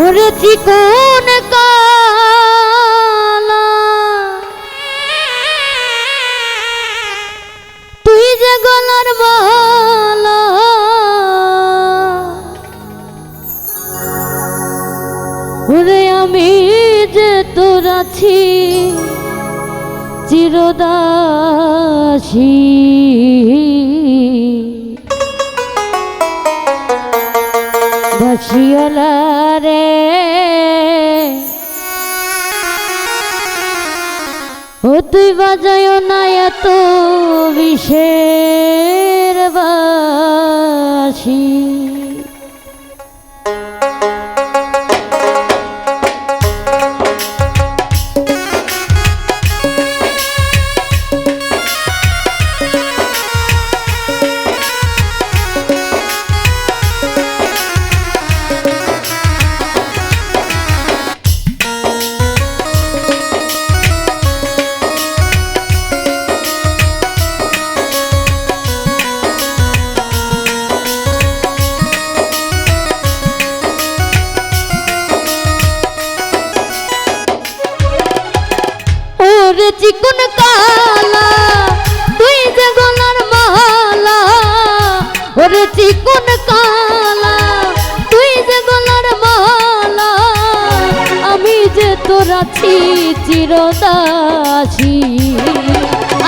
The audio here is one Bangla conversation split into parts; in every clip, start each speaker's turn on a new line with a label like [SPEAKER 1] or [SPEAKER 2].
[SPEAKER 1] করেছি কোন কালা। তুই যে গলার মালা। ওরে আমি যে তোর আছি চিরদাসী। রে ও তুই বাজায় না এত বিষের বাসি।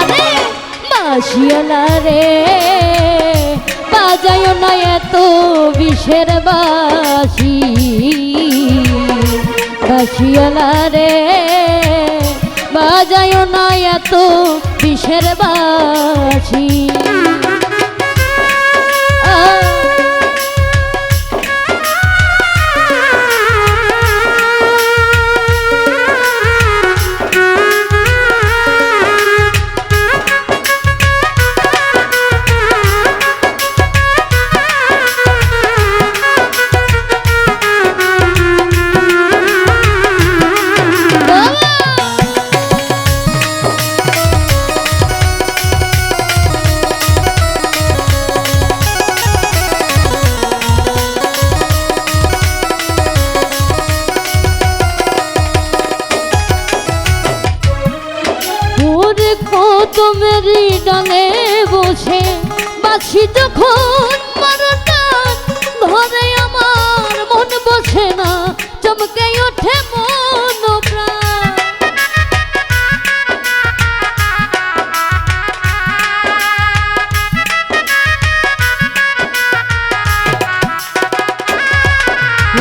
[SPEAKER 1] আরে! বাসিয়ালা রে। বাজায় না এত বিষের বাসি বাসিয়ালা রে। বাজায় না এত বিষের বাসি কত মেরি ডালে বসে। বাসি যখন মারটান ঘরে আমার মন বসে না। চমকে ওঠে মন প্রাণ।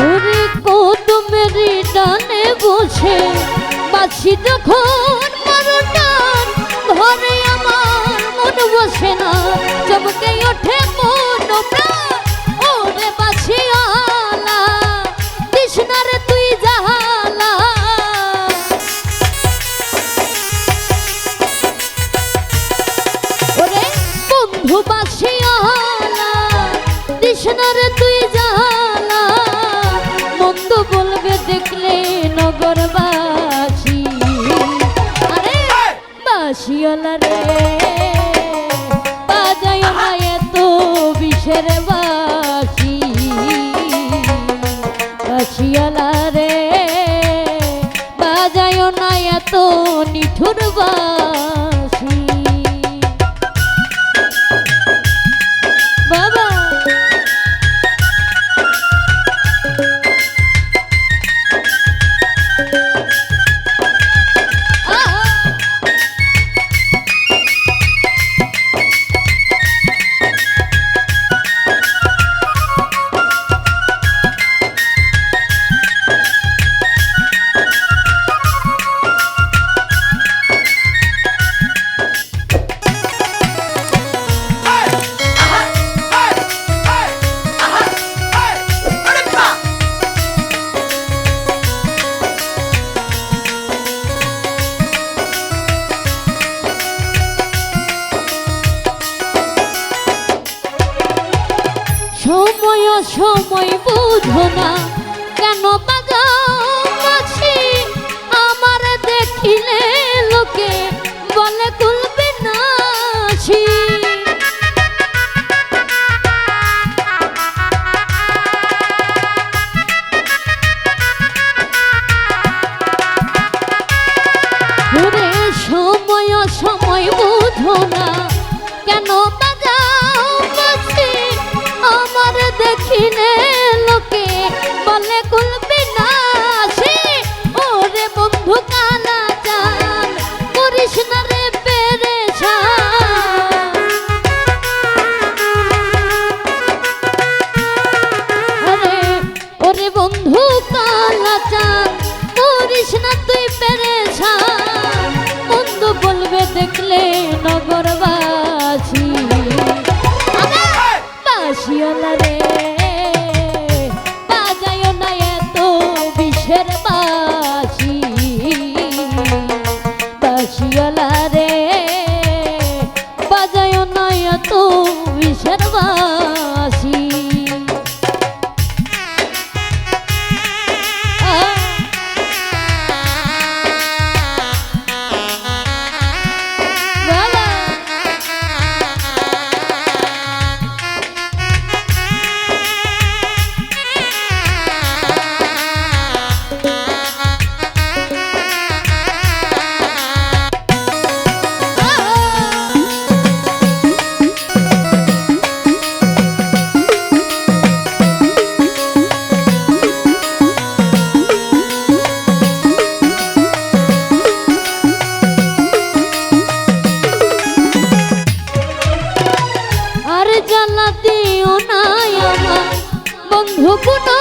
[SPEAKER 1] ওরে মেরি ডানে বসে। বাসি যখন মারটান ঘরে আমার মন বসে না। চমকে ওঠে মন ওরে বাসি কৃষ্ণারে তুই জালা ওরে বন্ধু বাসি কৃষ্ণারে তুই জালা মন্দ বলবে দেখলে নগরবাসী। আরে বাসিওলা রে। বিষের বাসি বাসিওলা রে বাজায় না এত নিঠুর বাসি সময় সময় বুঝো না কেন পাগল? আমার দেখিলে লোকে দিও না আমার বন্ধু পুনা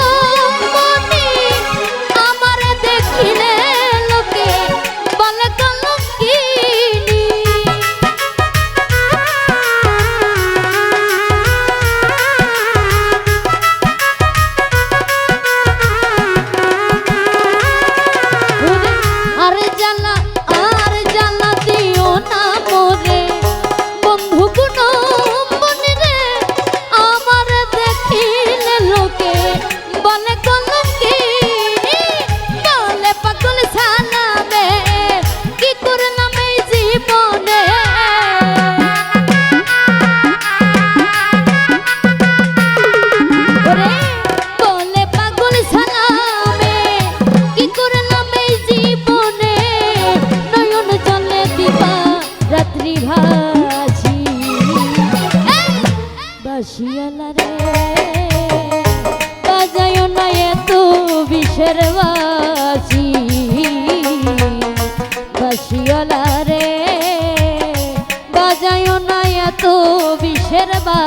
[SPEAKER 1] বাসি বাজায় না এত বিষের বা